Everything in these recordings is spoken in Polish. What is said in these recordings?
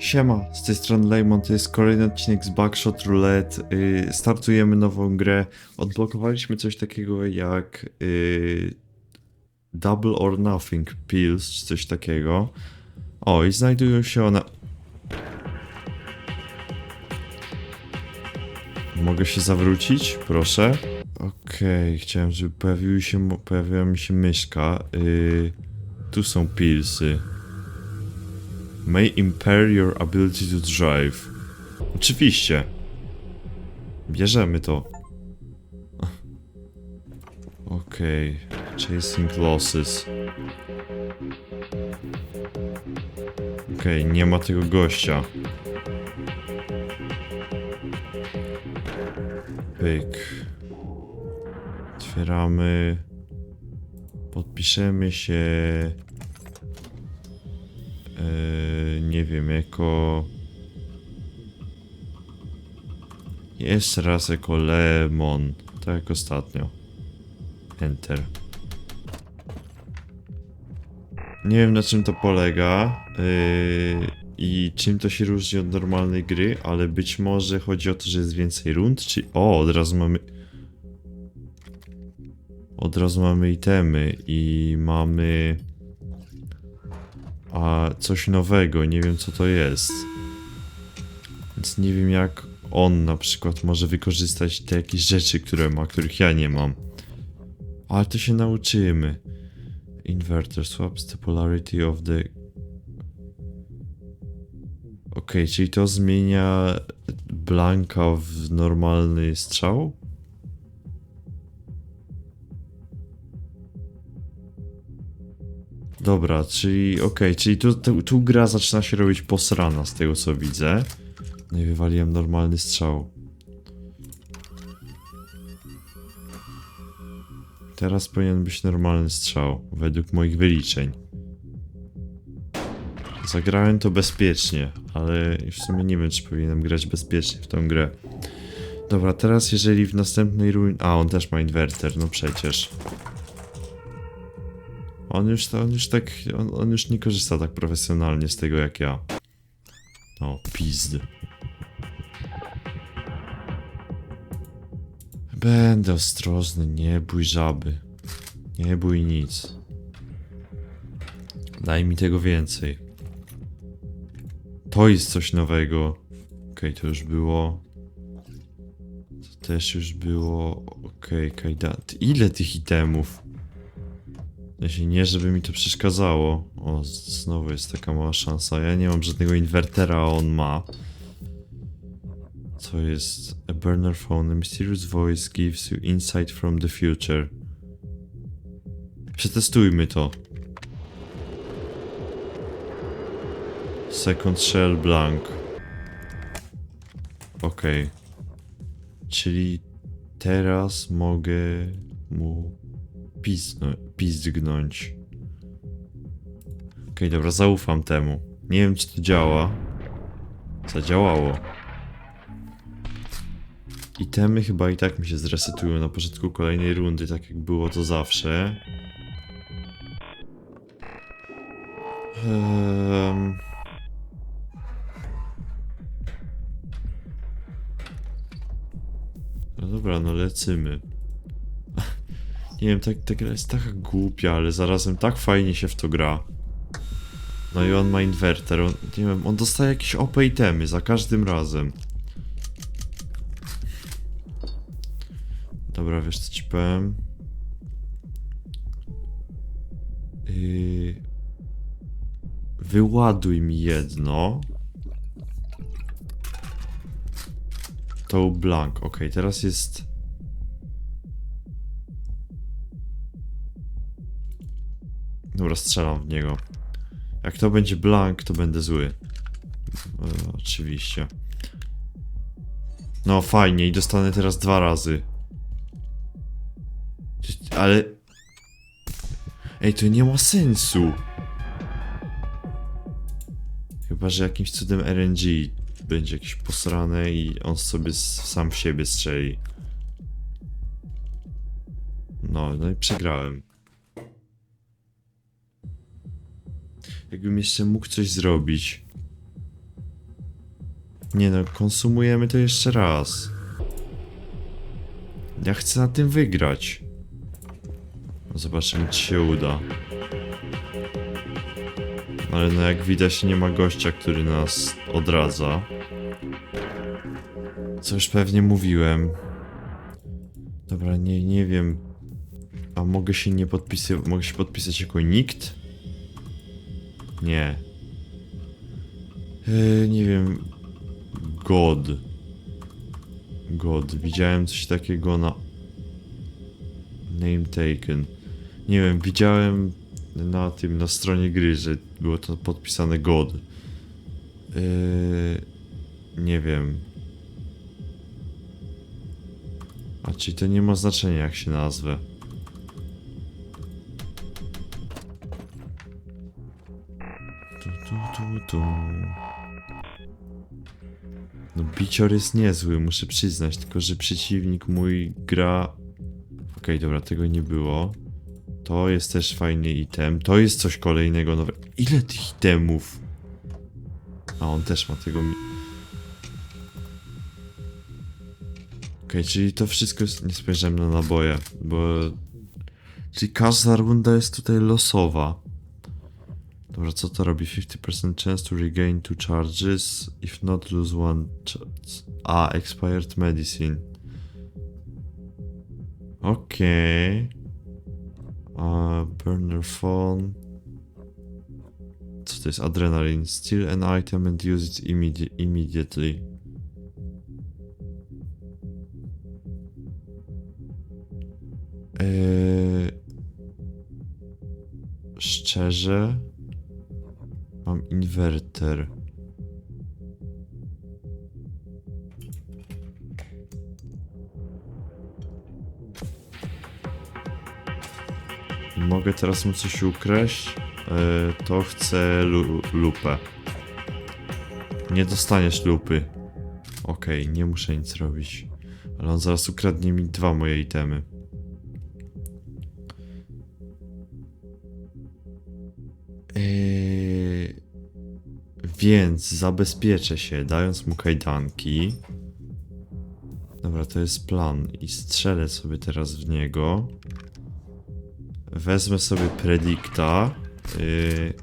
Siema, z tej strony Lejmon, to jest kolejny odcinek z Backshot Roulette. Yy, startujemy nową grę. Odblokowaliśmy coś takiego jak yy, Double or Nothing Pills, czy coś takiego. O, i znajdują się one... Mogę się zawrócić? Proszę. Okej, chciałem, żeby pojawiły się, pojawiła mi się myszka. Yy, tu są pilsy. May impair your ability to drive. Oczywiście. Bierzemy to. Okej. Chasing losses. Okej, nie ma tego gościa. Pyk. Otwieramy. Podpiszemy się. Yy, nie wiem, jako. Jeszcze raz jako lemon. Tak jak ostatnio. Enter. Nie wiem na czym to polega yy, i czym to się różni od normalnej gry, ale być może chodzi o to, że jest więcej rund, czy... O, od razu mamy... Od razu mamy itemy i mamy... A coś nowego, nie wiem co to jest. Więc nie wiem jak on na przykład może wykorzystać te jakieś rzeczy, które ma, których ja nie mam. Ale to się nauczymy. Inverter swaps the polarity of the... Okej, czyli to zmienia blanka w normalny strzał? Dobra, czyli okej, czyli tu, tu, tu gra zaczyna się robić posrana z tego co widzę. No i wywaliłem normalny strzał. Teraz powinien być normalny strzał, według moich wyliczeń. Zagrałem to bezpiecznie, ale w sumie nie wiem, czy powinienem grać bezpiecznie w tą grę. Dobra, teraz jeżeli w następnej ruin... A, on też ma inwerter, no przecież. On już, on już tak, on, on już nie korzysta tak profesjonalnie z tego jak ja. O, pizd. Będę ostrożny, nie bój żaby. Nie bój nic. Daj mi tego więcej. To jest coś nowego. Okej, to już było. To też już było. Okej, kajdan. Ile tych itemów? Nie, żeby mi to przeszkadzało. O, znowu jest taka mała szansa. Ja nie mam żadnego inwertera, a on ma. Co jest? A burner phone. A mysterious voice gives you insight from the future. Przetestujmy to. Second shell blank. Okej. Czyli teraz mogę mu pizdno, pizdgnąć. Okej, dobra, zaufam temu. Nie wiem, czy to działa. Zadziałało. Itemy chyba i tak mi się zresetują na początku kolejnej rundy, tak jak było to zawsze. Ehm... No dobra, no lecymy. Nie wiem, tak, ta gra jest taka głupia, ale zarazem tak fajnie się w to gra. No i on ma inwerter, on, nie wiem, on dostaje jakieś OP itemy za każdym razem. Dobra, wiesz co ci powiem? Yy... Wyładuj mi jedno. To blank, ok, teraz jest... Dobra, strzelam w niego. Jak to będzie blank, to będę zły. E, oczywiście. No fajnie i dostanę teraz dwa razy. Ale... Ej, to nie ma sensu. Chyba, że jakimś cudem RNG będzie jakieś posrane i on sobie sam w siebie strzeli. No, no i przegrałem. Jakbym jeszcze mógł coś zrobić. Nie no, konsumujemy to jeszcze raz. Ja chcę na tym wygrać. Zobaczymy, czy się uda. Ale no jak widać nie ma gościa, który nas odradza. Co już pewnie mówiłem. Dobra, nie, nie wiem. A mogę się nie podpisywać. Mogę się podpisać jako nikt? Nie. Yy, nie wiem. God. God. Widziałem coś takiego na. Name taken. Nie wiem, widziałem na tym, na stronie gry, że było to podpisane God. Yy, nie wiem. A czyli to nie ma znaczenia jak się nazwę. No bicior jest niezły, muszę przyznać, tylko że przeciwnik mój gra... Okej, dobra, tego nie było. To jest też fajny item. To jest coś kolejnego nowego. Ile tych itemów? A on też ma tego. Okej, czyli to wszystko jest... Nie spojrzałem na naboje, bo... Czyli każda runda jest tutaj losowa. Dobra, co to robi? 50% chance to regain two charges, if not lose one charge. A, expired medicine. Okej. A, burner phone. Co to jest? Adrenaline. Steal an item and use it immedi immediately. Eee, szczerze, mam inwerter. Mogę teraz mu coś ukraść? Eee, to chcę lu lupę. Nie dostaniesz lupy. Okej, nie muszę nic robić. Ale on zaraz ukradnie mi dwa moje itemy. Więc zabezpieczę się, dając mu kajdanki. Dobra, to jest plan. I strzelę sobie teraz w niego. Wezmę sobie predikta. Yy,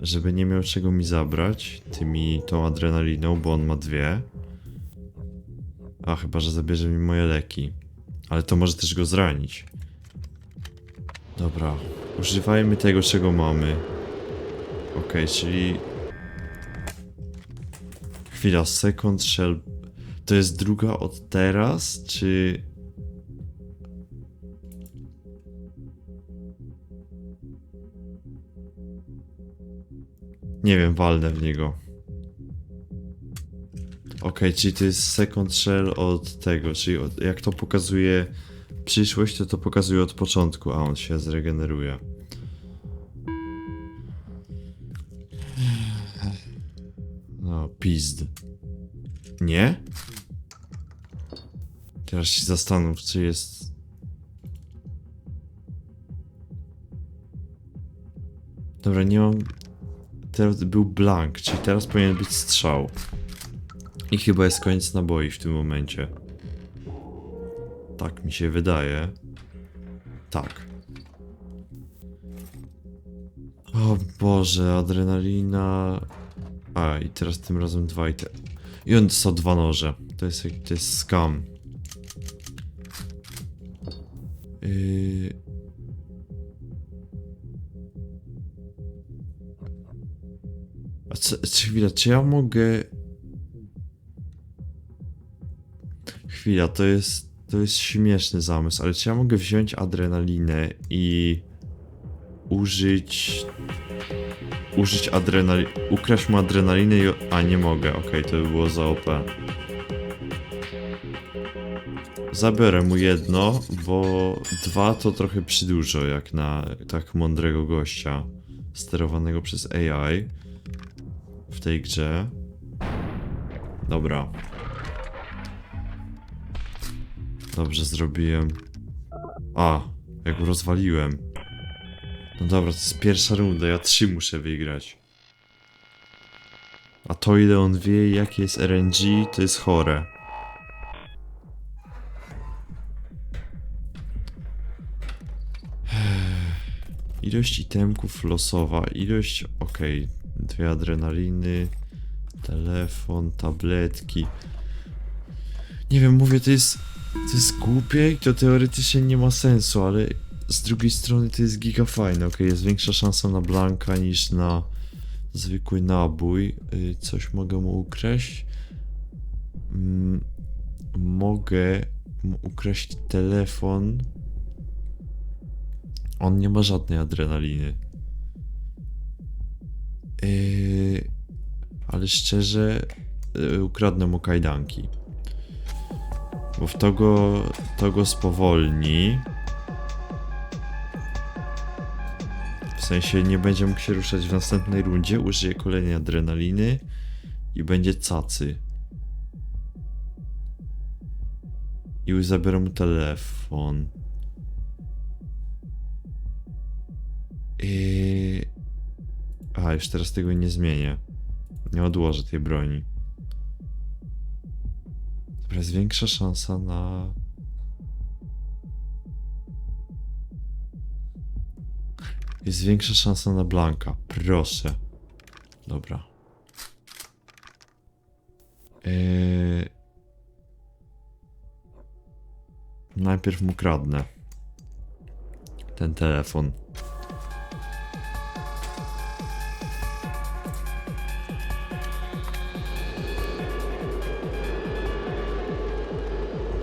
żeby nie miał czego mi zabrać. Tymi tą adrenaliną, bo on ma dwie. A chyba, że zabierze mi moje leki. Ale to może też go zranić. Dobra, używajmy tego, czego mamy. Okej, czyli... Chwila, second shell... To jest druga od teraz, czy... Nie wiem, walnę w niego. Okej, czyli to jest second shell od tego, czyli od, jak to pokazuje przyszłość, to to pokazuje od początku, a on się zregeneruje. Pizd. Nie? Teraz się zastanów, czy jest... Dobra, nie mam... Teraz był blank, czyli teraz powinien być strzał. I chyba jest koniec naboi w tym momencie. Tak mi się wydaje. Tak. O Boże, adrenalina. A, i teraz tym razem dwa i te. I on są dwa noże. To jest, to jest scam. Yy... A co, chwila, czy ja mogę... Chwila, to jest, to jest śmieszny zamysł, ale czy ja mogę wziąć adrenalinę i użyć... Użyć adrenaliny... Ukraść mu adrenalinę i... A, nie mogę, okej, to by było za OP. Zabiorę mu jedno, bo dwa to trochę przydużo, jak na tak mądrego gościa sterowanego przez AI w tej grze. Dobra. Dobrze zrobiłem. A, jak rozwaliłem. No dobra, to jest pierwsza runda, ja trzy muszę wygrać. A to ile on wie, jakie jest RNG, to jest chore. Ilość itemków losowa, ilość, okej, dwie adrenaliny, telefon, tabletki. Nie wiem, mówię, to jest, to jest głupie i to teoretycznie nie ma sensu, ale z drugiej strony to jest giga fajne, okej, jest większa szansa na Blanka niż na zwykły nabój. Y, Coś mogę mu ukraść? Mm, mogę mu ukraść telefon. On nie ma żadnej adrenaliny. Yy, ale szczerze, yy, ukradnę mu kajdanki. Bo w to go, to go spowolni. Sensie nie będzie mógł się ruszać w następnej rundzie, użyje kolejnej adrenaliny i będzie cacy. I już zabiorę mu telefon. I... A, już teraz tego nie zmienię. Nie odłożę tej broni. Dobra, jest większa szansa na... Jest większa szansa na Blanka. Proszę. Dobra. Eee... Najpierw mu kradnę. Ten telefon.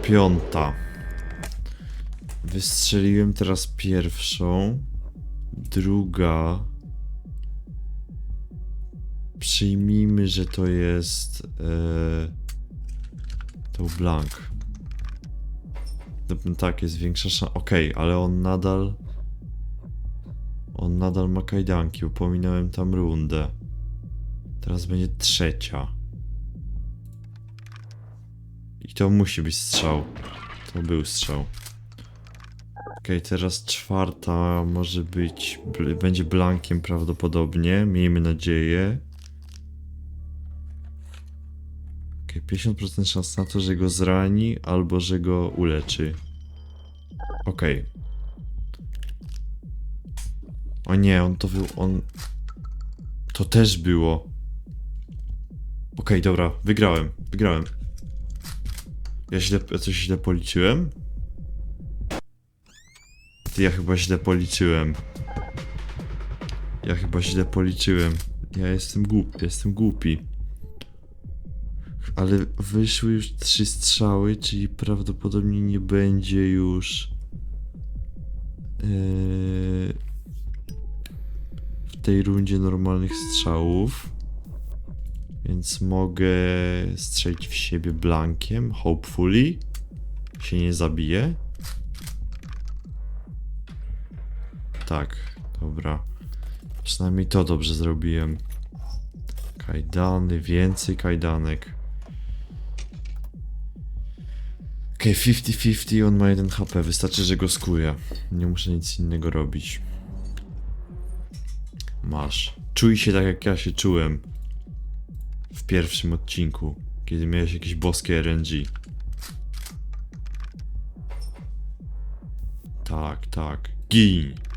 Piąta. Wystrzeliłem teraz pierwszą. Druga. Przyjmijmy, że to jest. E, to blank. No, Tak, jest większa szansa. Okej, ale on nadal. On nadal ma kajdanki. Upominałem tam rundę. Teraz będzie trzecia. I to musi być strzał. To był strzał. Okej, teraz czwarta może być. Będzie blankiem prawdopodobnie. Miejmy nadzieję. Okej, 50% szans na to, że go zrani albo że go uleczy. Okej. O nie, on to był. On. To też było. Okej, dobra, wygrałem, wygrałem. Ja źle, coś źle policzyłem? Ja chyba źle policzyłem. Ja chyba źle policzyłem. Ja jestem głupi, jestem głupi. Ale wyszły już trzy strzały, czyli prawdopodobnie nie będzie już. Yy, w tej rundzie normalnych strzałów. Więc mogę strzelić w siebie blankiem, hopefully. Się nie zabije. Tak, dobra. Przynajmniej to dobrze zrobiłem. Kajdany, więcej kajdanek. Okej, 50-50, on ma 1 HP, wystarczy, że go skuję. Nie muszę nic innego robić. Masz. Czuj się tak, jak ja się czułem w pierwszym odcinku, kiedy miałeś jakieś boskie RNG. Tak, tak. Gin!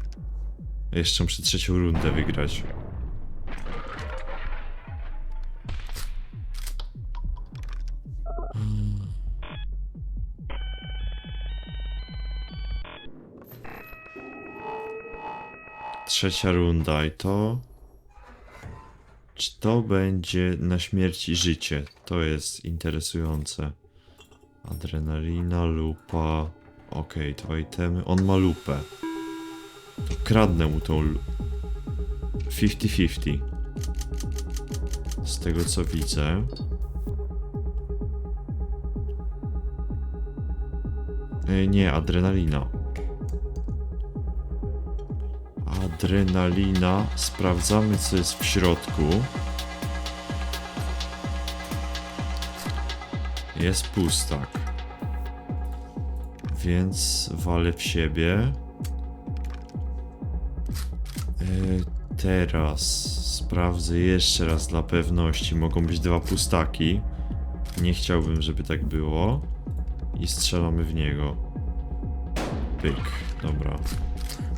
Jeszcze muszę trzecią rundę wygrać. Trzecia runda i to... Czy to będzie na śmierć i życie? To jest interesujące. Adrenalina, lupa. Okej, to itemy. On ma lupę. To kradnę mu tą lu- 50-50. Z tego co widzę. Ej, nie, adrenalina. Adrenalina. Sprawdzamy, co jest w środku. Jest pustak. Więc walę w siebie. E, teraz Sprawdzę jeszcze raz dla pewności. Mogą być dwa pustaki. Nie chciałbym, żeby tak było. I strzelamy w niego. Pyk, dobra.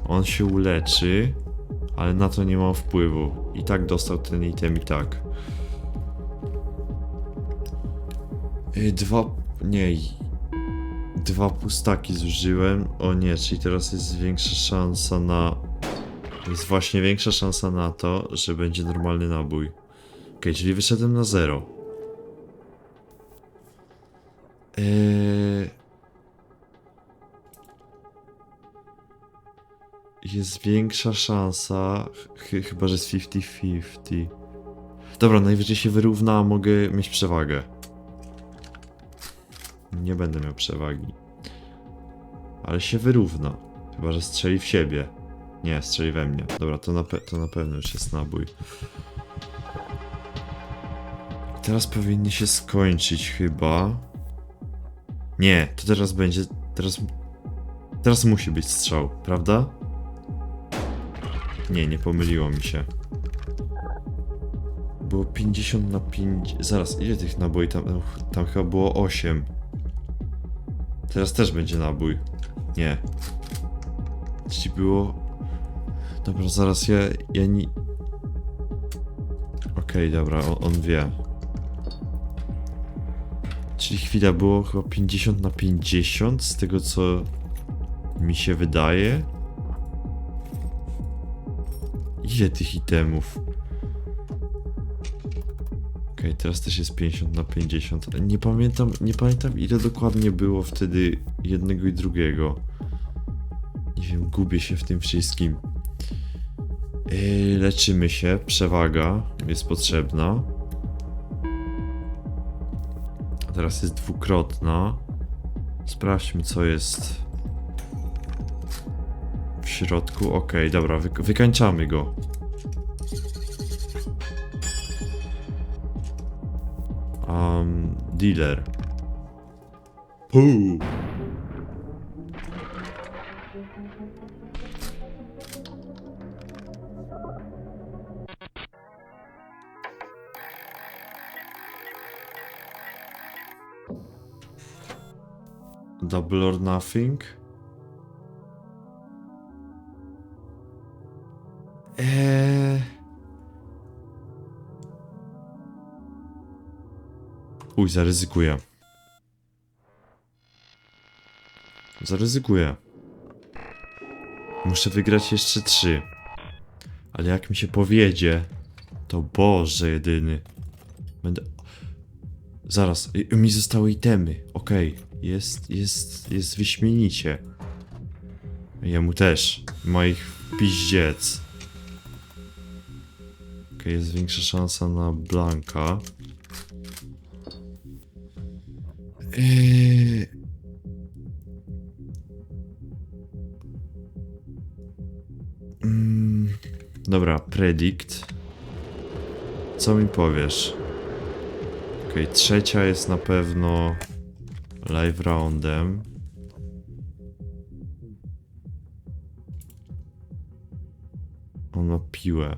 On się uleczy, ale na to nie mam wpływu. I tak dostał ten item i tak. Y, Dwa. Nie. Dwa pustaki zużyłem. O nie, czyli teraz jest większa szansa na. Jest właśnie większa szansa na to, że będzie normalny nabój. Okej, czyli wyszedłem na zero. Eee... Jest większa szansa, ch chyba że jest 50-50. Dobra, najwyżej się wyrówna, mogę mieć przewagę. Nie będę miał przewagi. Ale się wyrówna. Chyba, że strzeli w siebie. Nie, strzeli we mnie. Dobra, to na, to na pewno już jest nabój. Teraz powinny się skończyć chyba. Nie, to teraz będzie. Teraz. Teraz musi być strzał, prawda? Nie, nie pomyliło mi się. Było 50 na 5. Zaraz, ile tych naboi tam. Tam chyba było 8. Teraz też będzie nabój. Nie. Czyli było. Dobra, zaraz ja. Ja nie. Okej, dobra, on, on wie. Czyli chwila było chyba 50 na 50 z tego co mi się wydaje. Ile tych itemów? Okej, teraz też jest 50 na 50. Nie pamiętam, nie pamiętam ile dokładnie było wtedy jednego i drugiego. Nie wiem, gubię się w tym wszystkim. Yy, leczymy się, przewaga jest potrzebna. Teraz jest dwukrotna. Sprawdźmy co jest w środku. Okej, dobra, wy wykańczamy go. Um, dealer. Puu. Double or nothing? Eee... Uj, zaryzykuję. Zaryzykuję. Muszę wygrać jeszcze trzy. Ale jak mi się powiedzie, to Boże jedyny. Będę... Zaraz, y- mi zostały itemy. Okej, jest, jest, jest wyśmienicie. Jemu też. Moich piździec. Okej, jest większa szansa na Blanka. Eee... Mm, dobra, predict. Co mi powiesz? Okej, trzecia jest na pewno live roundem. On piłę.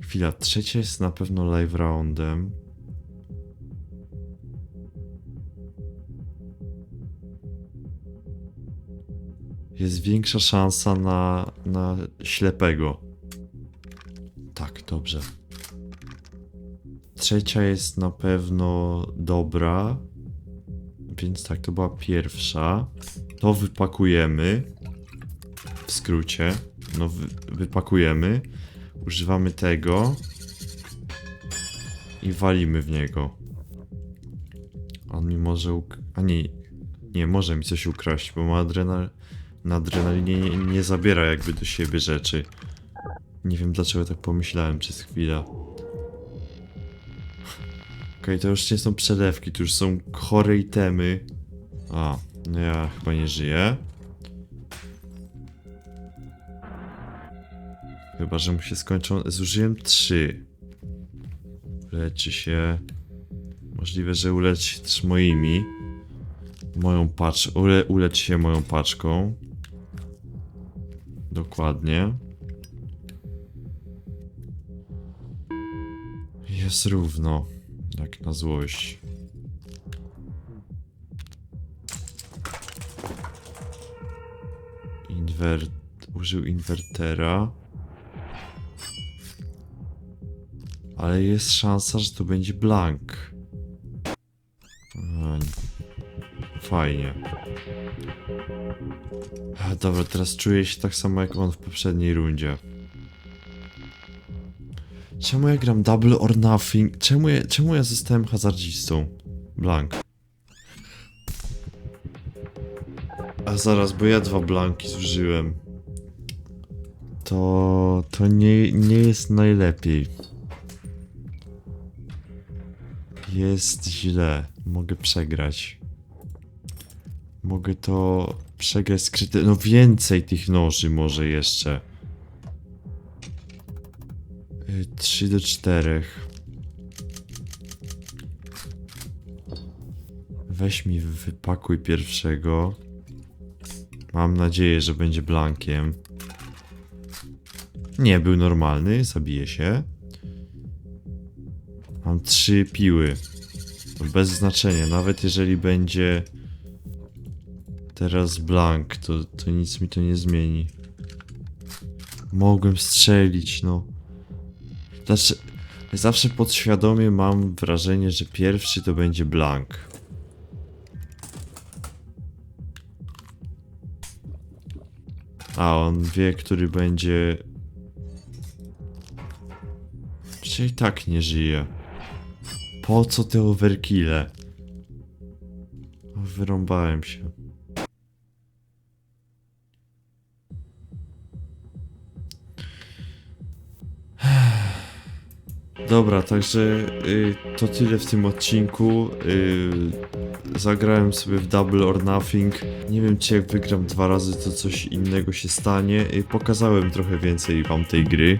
Chwila, trzecia jest na pewno live roundem. Jest większa szansa na, na ślepego. Tak, dobrze. Trzecia jest na pewno dobra. Więc tak, to była pierwsza. To wypakujemy. W skrócie. No, wy, wypakujemy. Używamy tego. I walimy w niego. On mi może uk... A nie, nie, może mi coś ukraść, bo ma adrenal... Na adrenalinie nie, nie zabiera jakby do siebie rzeczy. Nie wiem dlaczego tak pomyślałem przez chwilę. Okej, to już nie są przelewki, to już są chore itemy. A, no ja chyba nie żyję. Chyba, że mu się skończą. Zużyłem trzy. Leczy się. Możliwe, że uleczy się też moimi. Moją pacz... Ule... Się moją paczką. Dokładnie. Jest równo. Jak na złość. Inwert... Użył inwertera. Ale jest szansa, że to będzie blank. Fajnie. Dobra, teraz czuję się tak samo jak on w poprzedniej rundzie. Czemu ja gram Double or Nothing? Czemu ja, czemu ja zostałem hazardzistą? Blank. A zaraz, bo ja dwa blanki zużyłem. To... to nie, nie jest najlepiej. Jest źle. Mogę przegrać. Mogę to przegrać skryte. No więcej tych noży może jeszcze. 3 do 4. Weź mi wypakuj pierwszego. Mam nadzieję, że będzie blankiem. Nie, był normalny, zabije się. Mam trzy piły. To bez znaczenia, nawet jeżeli będzie teraz blank, to, to nic mi to nie zmieni. Mogłem strzelić, no. Znaczy, zawsze podświadomie mam wrażenie, że pierwszy to będzie blank. A on wie, który będzie. Czy i tak nie żyje. Po co te overkille? Wyrąbałem się. Dobra, także y, to tyle w tym odcinku. Y, zagrałem sobie w Double or Nothing. Nie wiem, czy jak wygram dwa razy, to coś innego się stanie. Y, pokazałem trochę więcej wam tej gry.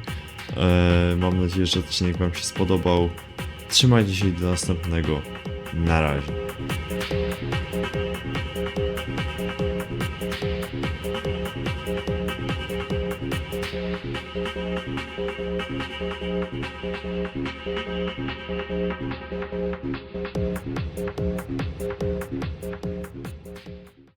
E, mam nadzieję, że odcinek wam się spodobał. Trzymajcie się do następnego. Na razie.